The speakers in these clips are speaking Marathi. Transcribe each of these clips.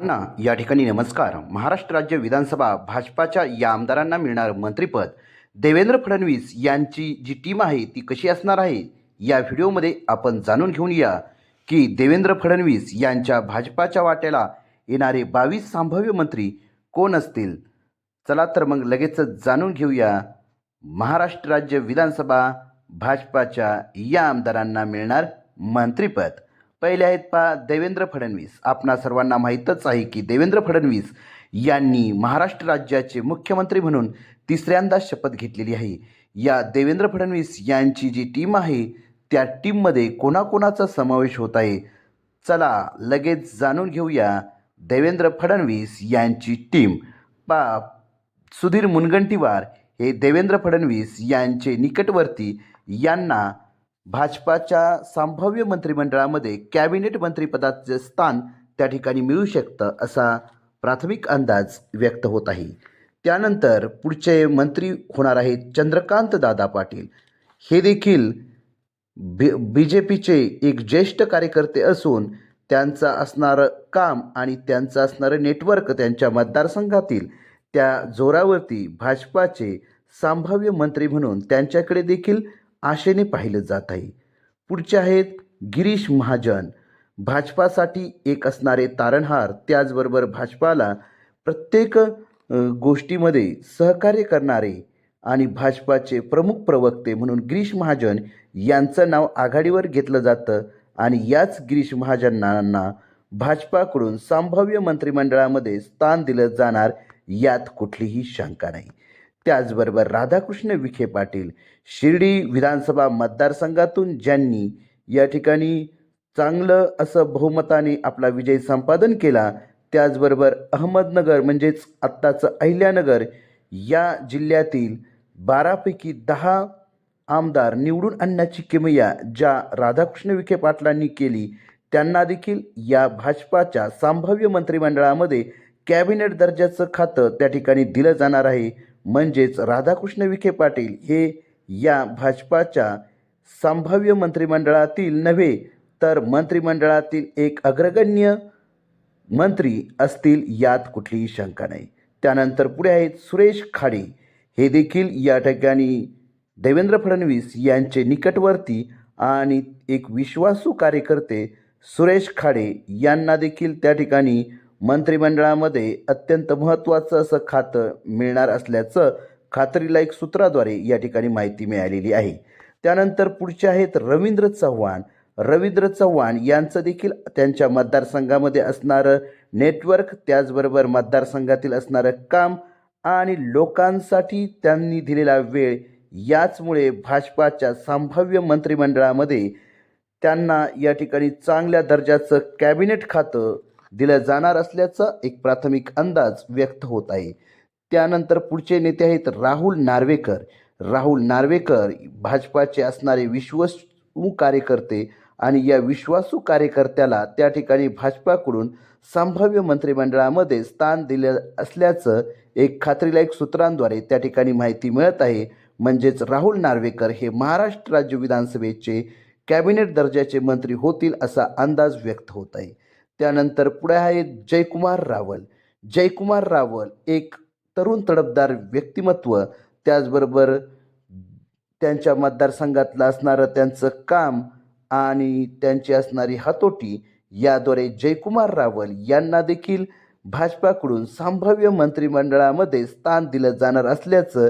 ना या ठिकाणी नमस्कार. महाराष्ट्र राज्य विधानसभा भाजपाच्या या आमदारांना मिळणार मंत्रिपद. देवेंद्र फडणवीस यांची जी टीम आहे ती कशी असणार आहे? या व्हिडिओमध्ये आपण जाणून घेऊन या की देवेंद्र फडणवीस यांच्या भाजपाच्या वाट्याला येणारे बावीस संभाव्य मंत्री कोण असतील? चला तर मग लगेचच जाणून घेऊया. महाराष्ट्र राज्य विधानसभा भाजपाच्या या आमदारांना मिळणार मंत्रिपद. पहिले आहेत पा देवेंद्र फडणवीस. आपणा सर्वांना माहीतच आहे की देवेंद्र फडणवीस यांनी महाराष्ट्र राज्याचे मुख्यमंत्री म्हणून तिसऱ्यांदा शपथ घेतलेली आहे. या देवेंद्र फडणवीस यांची जी टीम आहे त्या टीममध्ये कोणाकोणाचा समावेश होत आहे? चला लगेच जाणून घेऊया देवेंद्र फडणवीस यांची टीम. पा सुधीर मुनगंटीवार हे देवेंद्र फडणवीस यांचे निकटवर्ती यांना भाजपाच्या संभाव्य मंत्रिमंडळामध्ये कॅबिनेट मंत्रिपदाचे स्थान त्या ठिकाणी मिळू शकतं असा प्राथमिक अंदाज व्यक्त होत आहे. त्यानंतर पुढचे मंत्री होणार आहेत चंद्रकांत दादा पाटील. हे देखील बी बी जे पीचे एक ज्येष्ठ कार्यकर्ते असून त्यांचं असणारं काम आणि त्यांचं असणारं नेटवर्क त्यांच्या मतदारसंघातील त्या जोरावरती भाजपाचे संभाव्य मंत्री म्हणून त्यांच्याकडे देखील आशेने पाहिलं जात आहे. पुढचे आहेत गिरीश महाजन. भाजपासाठी एक असणारे तारणहार त्याचबरोबर भाजपाला प्रत्येक गोष्टीमध्ये सहकार्य करणारे आणि भाजपाचे प्रमुख प्रवक्ते म्हणून गिरीश महाजन यांचं नाव आघाडीवर घेतलं जातं आणि याच गिरीश महाजनांना भाजपाकडून संभाव्य मंत्रिमंडळामध्ये स्थान दिलं जाणार यात कुठलीही शंका नाही. त्याचबरोबर राधाकृष्ण विखे पाटील शिर्डी विधानसभा मतदारसंघातून ज्यांनी या ठिकाणी चांगलं असं बहुमताने आपला विजय संपादन केला त्याचबरोबर अहमदनगर म्हणजेच आत्ताचं अहिल्यानगर या जिल्ह्यातील बारापैकी दहा आमदार निवडून आणण्याची किमया ज्या राधाकृष्ण विखे पाटलांनी केली त्यांना देखील या भाजपाच्या संभाव्य मंत्रिमंडळामध्ये कॅबिनेट दर्जाचं खातं त्या ठिकाणी दिलं जाणार आहे. म्हणजेच राधाकृष्ण विखे पाटील हे या भाजपाच्या संभाव्य मंत्रिमंडळातील नव्हे तर मंत्रिमंडळातील एक अग्रगण्य मंत्री असतील यात कुठलीही शंका नाही. त्यानंतर पुढे आहेत सुरेश खाडे. हे देखील या ठिकाणी देवेंद्र फडणवीस यांचे निकटवर्ती आणि एक विश्वासू कार्यकर्ते सुरेश खाडे यांना देखील त्या ठिकाणी मंत्रिमंडळामध्ये अत्यंत महत्त्वाचं असं खातं मिळणार असल्याचं खात्रीलायक सूत्राद्वारे या ठिकाणी माहिती मिळालेली आहे. त्यानंतर पुढचे आहेत रवींद्र चव्हाण. रवींद्र चव्हाण यांचं देखील त्यांच्या मतदारसंघामध्ये असणारं नेटवर्क त्याचबरोबर मतदारसंघातील असणारं काम आणि लोकांसाठी त्यांनी दिलेला वेळ याचमुळे भाजपाच्या संभाव्य मंत्रिमंडळामध्ये त्यांना या ठिकाणी चांगल्या दर्जाचं कॅबिनेट खातं दिलं जाणार असल्याचा एक प्राथमिक अंदाज व्यक्त होत आहे. त्यानंतर पुढचे नेते आहेत राहुल नार्वेकर. राहुल नार्वेकर भाजपाचे असणारे विश्वासू कार्यकर्ते आणि या विश्वासू कार्यकर्त्याला त्या ठिकाणी भाजपाकडून संभाव्य मंत्रिमंडळामध्ये स्थान दिलं असल्याचं एक खात्रीलायक सूत्रांद्वारे त्या ठिकाणी माहिती मिळत आहे. म्हणजेच राहुल नार्वेकर हे महाराष्ट्र राज्य विधानसभेचे कॅबिनेट दर्जाचे मंत्री होतील असा अंदाज व्यक्त होत आहे. त्यानंतर पुढे आहेत जयकुमार रावल. जयकुमार रावल एक तरुण तडफदार व्यक्तिमत्व त्याचबरोबर त्यांच्या मतदारसंघातलं असणारं त्यांचं काम आणि त्यांची असणारी हातोटी याद्वारे जयकुमार रावल यांना देखील भाजपाकडून संभाव्य मंत्रिमंडळामध्ये स्थान दिलं जाणार असल्याचं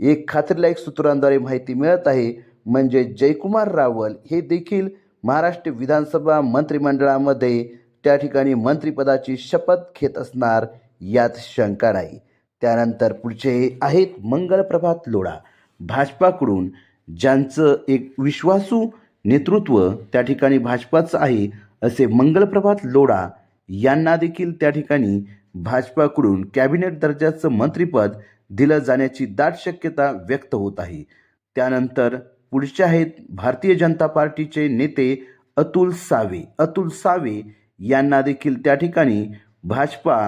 एक खात्रीलायक सूत्रांद्वारे माहिती मिळत आहे. म्हणजे जयकुमार रावल हे देखील महाराष्ट्र विधानसभा मंत्रिमंडळामध्ये त्या ठिकाणी मंत्रिपदाची शपथ घेत असणार यात शंका नाही. त्यानंतर पुढचे आहेत मंगळप्रभात लोढा. भाजपाकडून ज्यांचं एक विश्वासू नेतृत्व त्या ठिकाणी भाजपाचं आहे असे मंगलप्रभात लोढा यांना देखील त्या ठिकाणी भाजपाकडून कॅबिनेट दर्जाचं मंत्रिपद दिलं जाण्याची दाट शक्यता व्यक्त होत आहे. त्यानंतर पुढचे आहेत भारतीय जनता पार्टीचे नेते अतुल सावे. अतुल सावे यांना देखील त्या ठिकाणी भाजपा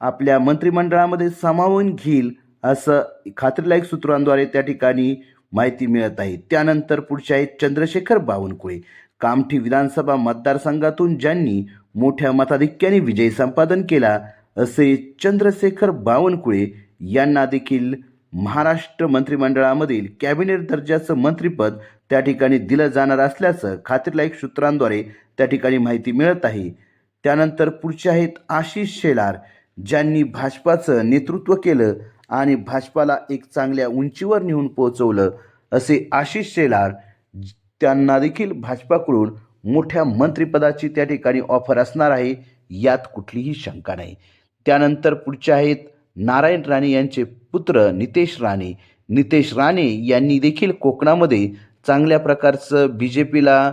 आपल्या मंत्रिमंडळामध्ये सामावून घेईल असं खात्रीलायक सूत्रांद्वारे त्या ठिकाणी माहिती मिळत आहे. त्यानंतर पुढचे आहेत चंद्रशेखर बावनकुळे. कामठी विधानसभा मतदारसंघातून ज्यांनी मोठ्या मताधिक्याने विजय संपादन केला असे चंद्रशेखर बावनकुळे यांना देखील महाराष्ट्र मंत्रिमंडळामधील कॅबिनेट दर्जाचं मंत्रिपद त्या ठिकाणी दिलं जाणार असल्याचं खात्रीलायक सूत्रांद्वारे त्या ठिकाणी माहिती मिळत आहे. त्यानंतर पुढचे आहेत आशिष शेलार ज्यांनी भाजपाचं नेतृत्व केलं आणि भाजपाला एक चांगल्या उंचीवर नेऊन पोहोचवलं. असे आशिष शेलार त्यांना देखील भाजपाकडून मोठ्या मंत्रिपदाची त्या ठिकाणी ऑफर असणार आहे यात कुठलीही शंका नाही. त्यानंतर पुढचे आहेत नारायण राणे यांचे पुत्र नितेश राणे. नितेश राणे यांनी देखील कोकणामध्ये चांगल्या प्रकारचं बी जे पीला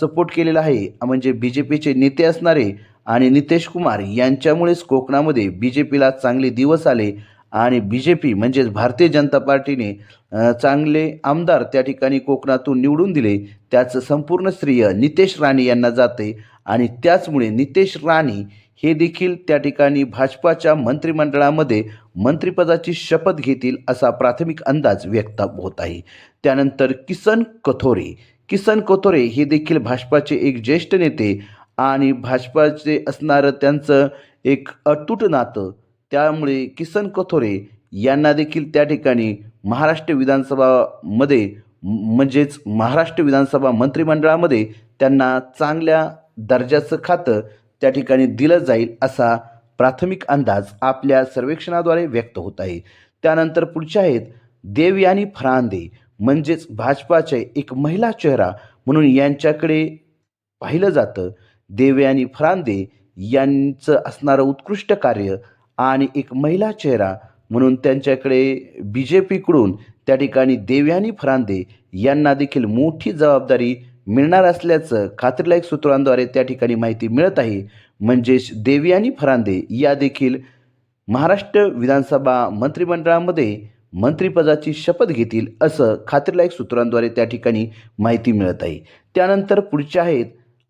सपोर्ट केलेला आहे. म्हणजे बी जे पीचे नेते असणारे आणि नितेश कुमार यांच्यामुळेच कोकणामध्ये बी जे पीला चांगले दिवस आले आणि बी जे पी म्हणजेच भारतीय जनता पार्टीने चांगले आमदार त्या ठिकाणी कोकणातून निवडून दिले. त्याचं संपूर्ण श्रेय नितेश राणे यांना जाते आणि त्याचमुळे नितेश राणे हे देखील त्या ठिकाणी भाजपाच्या मंत्रिमंडळामध्ये मंत्रिपदाची शपथ घेतील असा प्राथमिक अंदाज व्यक्त होत आहे. त्यानंतर किसन कथोरे किसन कथोरे हे देखील भाजपाचे एक ज्येष्ठ नेते आणि भाजपाचे असणारं त्यांचं एक अतूट नातं. त्यामुळे किसन कथोरे यांना देखील त्या ठिकाणी महाराष्ट्र विधानसभामध्ये म्हणजेच महाराष्ट्र विधानसभा मंत्रिमंडळामध्ये त्यांना चांगल्या दर्जाचं खातं त्या ठिकाणी दिलं जाईल असा प्राथमिक अंदाज आपल्या सर्वेक्षणाद्वारे व्यक्त होत आहे. त्यानंतर पुढचे आहेत देवयानी फरांदे. म्हणजेच भाजपाचे एक महिला चेहरा म्हणून यांच्याकडे पाहिलं जातं. देवयानी फरांदे यांचं असणारं उत्कृष्ट कार्य आणि एक महिला चेहरा म्हणून त्यांच्याकडे बी जे पीकडून त्या ठिकाणी देवयानी फरांदे यांना देखील मोठी जबाबदारी मिळणार असल्याचं खात्रीलायक सूत्रांद्वारे त्या ठिकाणी माहिती मिळत आहे. म्हणजेच देवयानी फरांदे या देखील महाराष्ट्र विधानसभा मंत्रिमंडळामध्ये मंत्रिपदाची शपथ घेतील असं खात्रीलायक सूत्रांद्वारे त्या ठिकाणी माहिती मिळत आहे. त्यानंतर पुढचे आहेत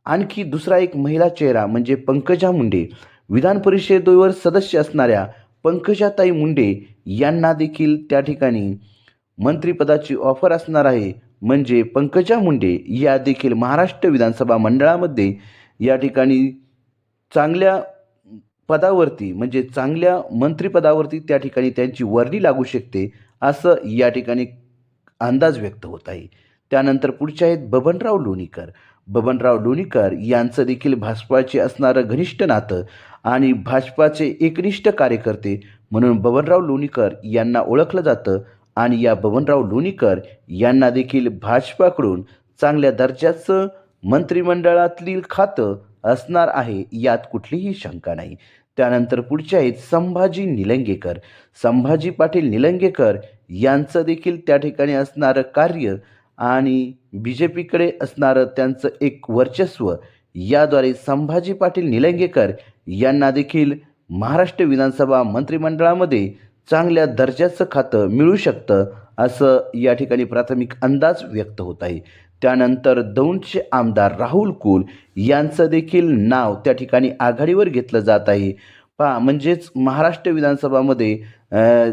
आणखी दुसरा एक महिला चेहरा म्हणजे पंकजा मुंडे. विधान परिषदेवर सदस्य असणाऱ्या पंकजाताई मुंडे यांना देखील त्या ठिकाणी मंत्रिपदाची ऑफर असणार आहे. म्हणजे पंकजा मुंडे या देखील महाराष्ट्र विधानसभा मंडळामध्ये या ठिकाणी चांगल्या पदावरती म्हणजे चांगल्या मंत्रिपदावरती त्या ठिकाणी त्यांची वर्णी लागू शकते असं या ठिकाणी अंदाज व्यक्त होत आहे. त्यानंतर पुढचे आहेत बबनराव लोणीकर. बबनराव लोणीकर यांचं देखील भाजपाचे असणारं घनिष्ठ नातं आणि भाजपाचे एकनिष्ठ कार्यकर्ते म्हणून बबनराव लोणीकर यांना ओळखलं जातं आणि या बबनराव लोणीकर यांना देखील भाजपाकडून चांगल्या दर्जाचं मंत्रिमंडळातील खातं असणार आहे यात कुठलीही शंका नाही. त्यानंतर पुढचे आहेत संभाजी निलंगेकर. संभाजी पाटील निलंगेकर यांचं देखील त्या ठिकाणी असणारं कार्य आणि बी जे पीकडे असणारं त्यांचं एक वर्चस्व याद्वारे संभाजी पाटील निलंगेकर यांना देखील महाराष्ट्र विधानसभा मंत्रिमंडळामध्ये चांगल्या दर्जाचं खातं मिळू शकतं असं या ठिकाणी प्राथमिक अंदाज व्यक्त होत आहे. त्यानंतर दौंडचे आमदार राहुल कुल यांचं देखील नाव त्या ठिकाणी आघाडीवर घेतलं जात आहे. पहा म्हणजेच महाराष्ट्र विधानसभामध्ये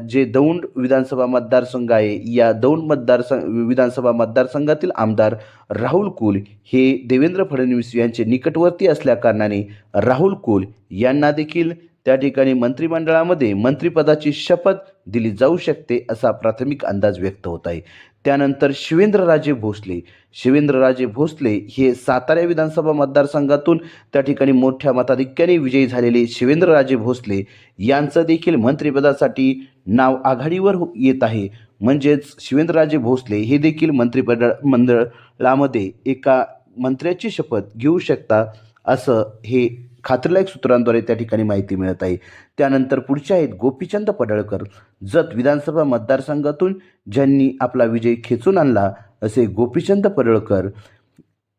जे दौंड विधानसभा मतदारसंघ आहे या दौंड मतदारसंघ विधानसभा मतदारसंघातील आमदार राहुल कुल हे देवेंद्र फडणवीस यांचे निकटवर्ती असल्याकारणाने राहुल कुल यांना देखील त्या ठिकाणी मंत्रिमंडळामध्ये मंत्रिपदाची शपथ दिली जाऊ शकते असा प्राथमिक अंदाज व्यक्त होत आहे. त्यानंतर शिवेंद्रराजे भोसले. शिवेंद्रराजे भोसले हे सातारा विधानसभा मतदारसंघातून त्या ठिकाणी मोठ्या मताधिक्याने विजयी झालेले शिवेंद्रराजे भोसले यांचं देखील मंत्रिपदासाठी नाव आघाडीवर येत आहे. म्हणजेच शिवेंद्रराजे भोसले हे देखील मंत्रिपद मंडळामध्ये एका मंत्र्याची शपथ घेऊ शकता असं हे खात्रीलायक सूत्रांद्वारे त्या ठिकाणी माहिती मिळत आहे. त्यानंतर पुढचे आहेत गोपीचंद पडळकर. जत विधानसभा मतदारसंघातून ज्यांनी आपला विजय खेचून आणला असे गोपीचंद पडळकर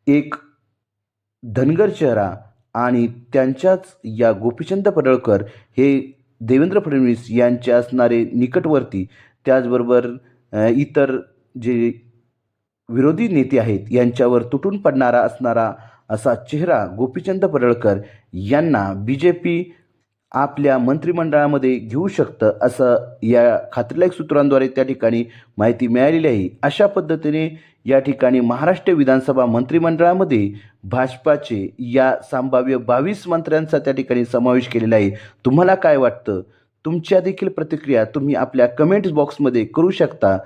एक धनगर चेहरा आणि त्यांच्याच या गोपीचंद पडळकर हे देवेंद्र फडणवीस यांचे असणारे निकटवर्ती त्याचबरोबर इतर जे विरोधी नेते आहेत यांच्यावर तुटून पडणारा असणारा असा चेहरा गोपीचंद पडळकर यांना बी जे पी आपल्या मंत्रिमंडळामध्ये घेऊ शकतं असं या खात्रीलायक सूत्रांद्वारे त्या ठिकाणी माहिती मिळालेली आहे. अशा पद्धतीने या ठिकाणी महाराष्ट्र विधानसभा मंत्रिमंडळामध्ये भाजपाचे या संभाव्य बावीस मंत्र्यांचा त्या ठिकाणी समावेश केलेला आहे. तुम्हाला काय वाटतं? तुमच्या देखील प्रतिक्रिया तुम्ही आपल्या कमेंट्स बॉक्समध्ये करू शकता.